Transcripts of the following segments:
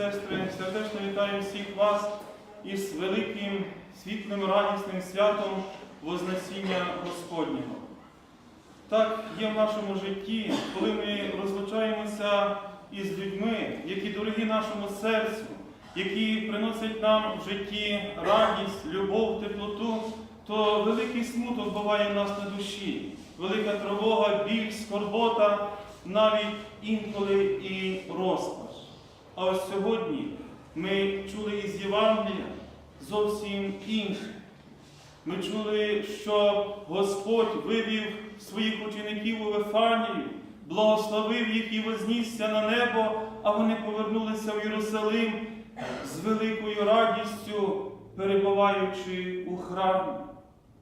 сестри, сердечно вітаю всіх вас із великим світлим радісним святом Вознесіння Господнього. Так є в нашому житті, коли ми розлучаємося із людьми, які дорогі нашому серцю, які приносять нам в житті радість, любов, теплоту, то великий смуток буває в нас на душі, велика тривога, біль, скорбота, навіть інколи і розпач. А ось сьогодні ми чули із Євангелія зовсім інше. Ми чули, що Господь вивів своїх учеників у Вифанію, благословив їх і вознісся на небо, а вони повернулися в Єрусалим з великою радістю, перебуваючи у храмі.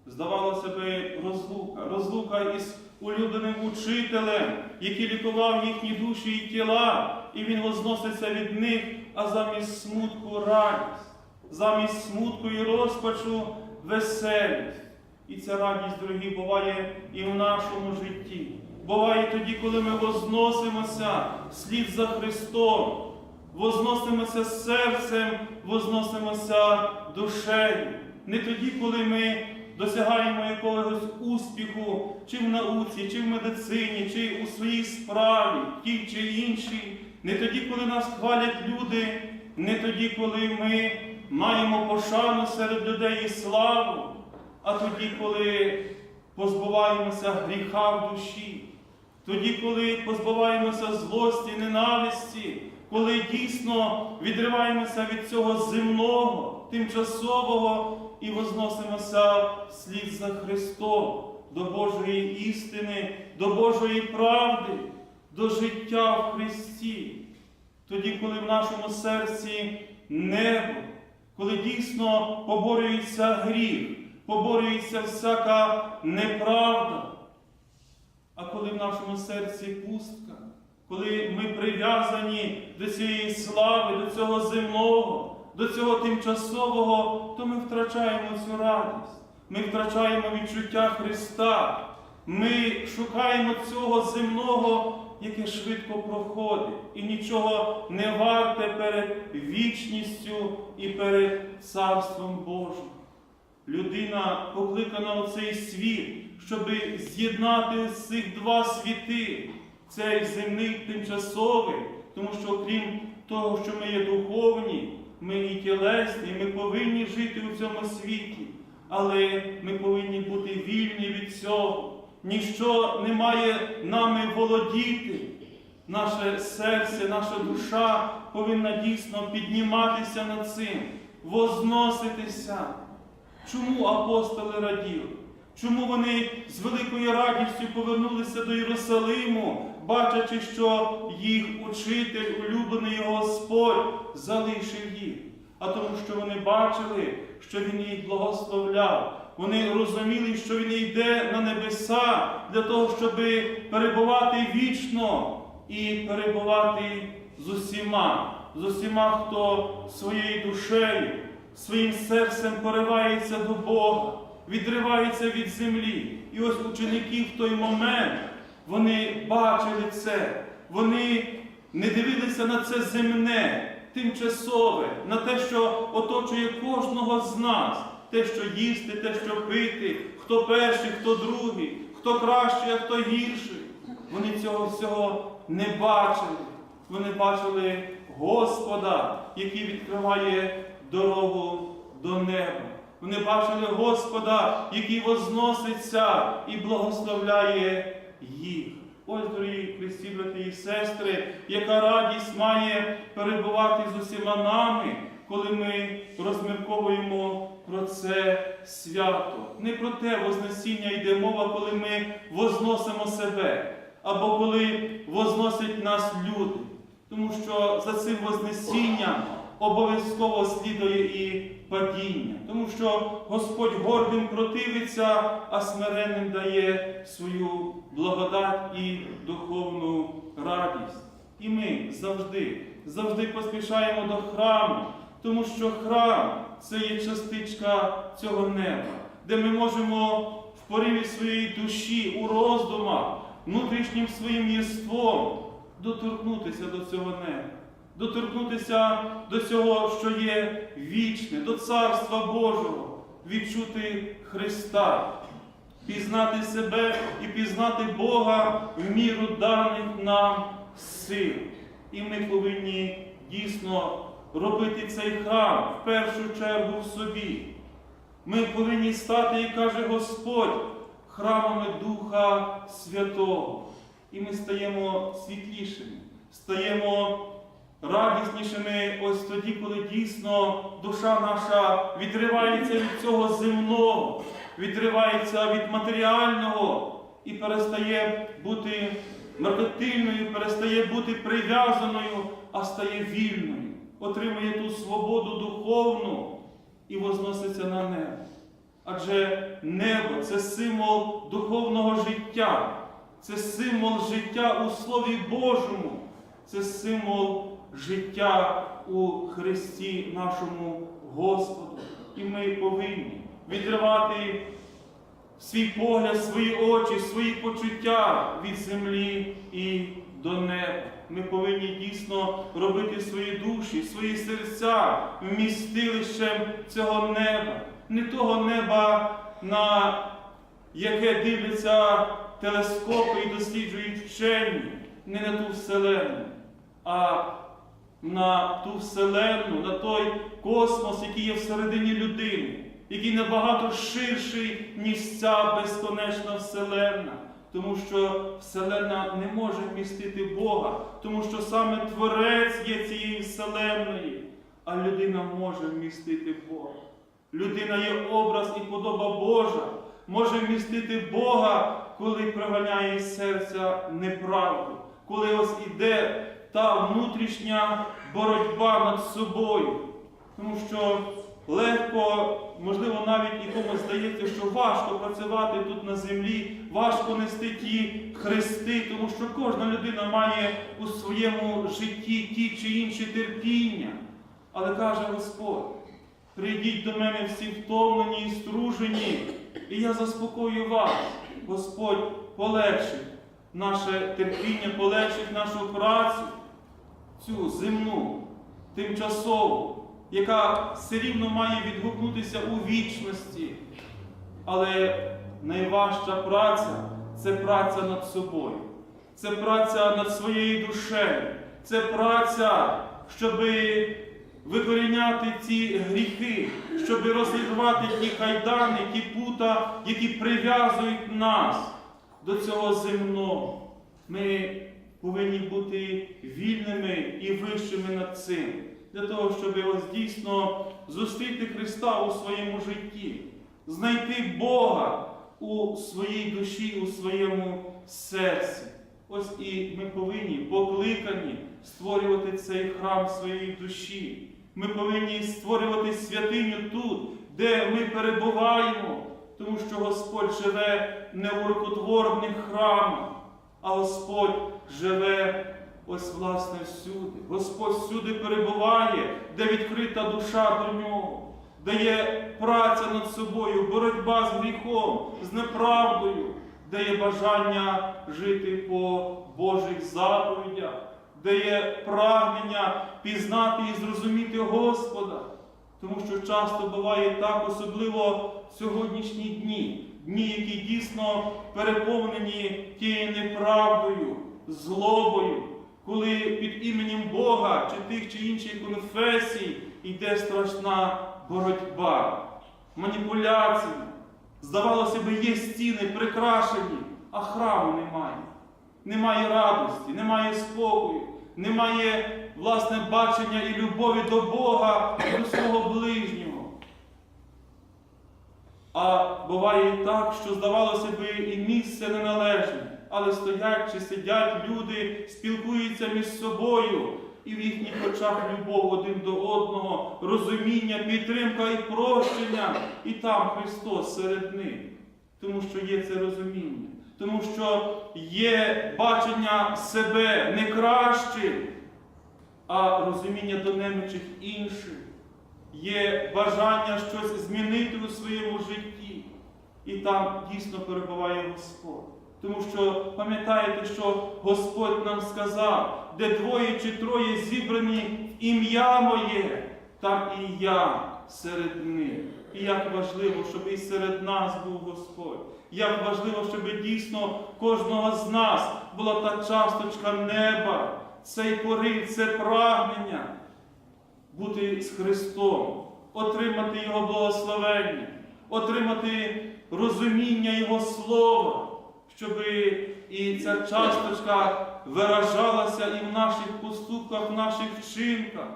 Здавалося би, розлука, розлука із улюбленим учителем, який лікував їхні душі і тіла, і він возноситься від них, а замість смутку радість, замість смутку і розпачу веселість. І ця радість, дорогі, буває і в нашому житті. Буває тоді, коли ми возносимося слід за Христом, возносимося серцем, возносимося душею. Не тоді, коли ми досягаємо якогось успіху, чи в науці, чи в медицині, чи у своїй справі, тій чи іншій. Не тоді, коли нас хвалять люди, не тоді, коли ми маємо пошану серед людей і славу, а тоді, коли позбуваємося гріха в душі, тоді, коли позбуваємося злості, ненависті, коли дійсно відриваємося від цього земного, тимчасового і возносимося вслід за Христом до Божої істини, до Божої правди, до життя в Христі. Тоді, коли в нашому серці небо, коли дійсно поборюється гріх, поборюється всяка неправда, а коли в нашому серці пустка, коли ми прив'язані до цієї слави, до цього земного, до цього тимчасового, то ми втрачаємо цю радість, ми втрачаємо відчуття Христа, ми шукаємо цього земного, яке швидко проходить. І нічого не варте перед вічністю і перед Царством Божим. Людина покликана у цей світ, щоб з'єднати з цих два світи, цей земний тимчасовий, тому що окрім того, що ми є духовні, ми і тілесні, ми повинні жити у цьому світі, але ми повинні бути вільні від цього. Ніщо не має нами володіти. Наше серце, наша душа повинна дійсно підніматися над цим, возноситися. Чому апостоли раділи? Чому вони з великою радістю повернулися до Єрусалиму, бачачи, що їх учитель, улюблений Господь, залишив їх? А тому, що вони бачили, що Він їх благословляв. Вони розуміли, що Він йде на небеса для того, щоб перебувати вічно і перебувати з усіма, з усіма, хто своєю душею, своїм серцем поривається до Бога, відривається від землі. І ось ученики в той момент вони бачили це, вони не дивилися на це земне, тимчасове, на те, що оточує кожного з нас, те, що їсти, те, що пити, хто перший, хто другий, хто кращий, а хто гірший. Вони цього всього не бачили. Вони бачили Господа, який відкриває дорогу до неба. Вони бачили Господа, який возноситься і благословляє їх. Ось, дорогі Христі, брати і сестри, яка радість має перебувати з усіма нами, коли ми розмірковуємо про це свято. Не про те Вознесіння йде мова, коли ми возносимо себе, або коли возносять нас люди. Тому що за цим Вознесінням обов'язково слідує і падіння, тому що Господь гордим противиться, а смиренним дає свою благодать і духовну радість. І ми завжди, завжди поспішаємо до храму, тому що храм це є частичка цього неба, де ми можемо в поріві своєї душі, у роздумах, внутрішнім своїм єством доторкнутися до цього неба, доторкнутися до цього, що є вічне, до Царства Божого, відчути Христа, пізнати себе і пізнати Бога в міру даних нам сил. І ми повинні дійсно робити цей храм в першу чергу в собі. Ми повинні стати, як каже Господь, храмами Духа Святого. І ми стаємо світлішими, стаємо радіснішими ось тоді, коли дійсно душа наша відривається від цього земного, відривається від матеріального і перестає бути меркантильною, перестає бути прив'язаною, а стає вільною, отримує ту свободу духовну і возноситься на небо. Адже небо це символ духовного життя, це символ життя у Слові Божому, це символ життя у Христі нашому Господу. І ми повинні відривати свій погляд, свої очі, свої почуття від землі і до неба. Ми повинні дійсно робити свої душі, свої серця вмістилищем цього неба, не того неба, на яке дивляться телескопи і досліджують вчені, не на ту вселену, а на ту вселенну, на той космос, який є всередині людини, який набагато ширший, ніж ця безконечна вселенна. Тому що Вселенна не може вмістити Бога, тому що саме Творець є цієї Вселенної, а людина може вмістити Бога. Людина є образ і подоба Божа, може вмістити Бога, коли проганяє серця неправду, коли ось іде та внутрішня боротьба над собою. Тому що легко, можливо, навіть якомусь здається, що важко працювати тут на землі, важко нести ті хрести, тому що кожна людина має у своєму житті ті чи інші терпіння. Але каже Господь, прийдіть до мене всі втомлені і стружені, і я заспокою вас. Господь полегшить наше терпіння, полегшить нашу працю, цю земну, тимчасову, яка все рівно має відгукнутися у вічності. Але найважча праця це праця над собою, це праця над своєю душею, це праця, щоб викоріняти ці гріхи, щоб розірвати ті хайдани, ті пута, які прив'язують нас до цього земного. Ми повинні бути вільними і вищими над цим, для того, щоб ось дійсно зустріти Христа у своєму житті, знайти Бога у своїй душі, у своєму серці. Ось і ми повинні покликані створювати цей храм своєї душі. Ми повинні створювати святиню тут, де ми перебуваємо, тому що Господь живе не у рукотворних храмах, а Господь живе ось власне всюди. Господь всюди перебуває, де відкрита душа до нього, де є праця над собою, боротьба з гріхом, з неправдою, де є бажання жити по Божих заповідях, де є прагнення пізнати і зрозуміти Господа. Тому що часто буває так, особливо в сьогоднішні дні, дні, які дійсно переповнені тією неправдою, злобою, коли під іменем Бога чи тих чи інших конфесій йде страшна боротьба, маніпуляції. Здавалося би, є стіни прикрашені, а храму немає. Немає радості, немає спокою, немає власне бачення і любові до Бога і до свого ближнього. А буває і так, що здавалося би, і місце неналежне, але стоять чи сидять люди, спілкуються між собою, і в їхніх очах любов один до одного, розуміння, підтримка і прощення, і там Христос серед них. Тому що є це розуміння, тому що є бачення себе не кращим, а розуміння до немічих інших. Є бажання щось змінити у своєму житті. І там дійсно перебуває Господь. Тому що пам'ятаєте, що Господь нам сказав, де двоє чи троє зібрані ім'я моє, там і я серед них. І як важливо, щоб і серед нас був Господь. Як важливо, щоб дійсно кожного з нас була та часточка неба, цей порив, це прагнення бути з Христом, отримати Його благословення, отримати розуміння Його Слова, щоб і ця часточка виражалася і в наших поступках, в наших вчинках,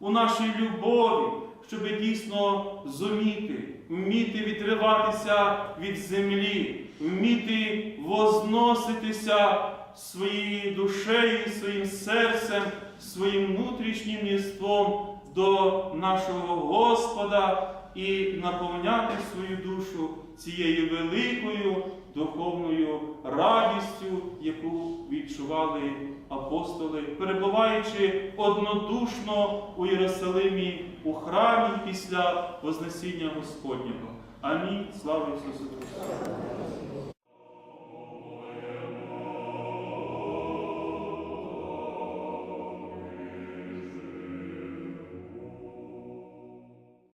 у нашій любові, щоб дійсно зуміти, вміти відриватися від землі, вміти возноситися своєю душею, своїм серцем, своїм внутрішнім єством до нашого Господа і наповняти свою душу цією великою духовною радістю, яку відчували апостоли, перебуваючи однодушно у Єрусалимі у храмі після Вознесіння Господнього. Амінь. Слава Ісусу Христу!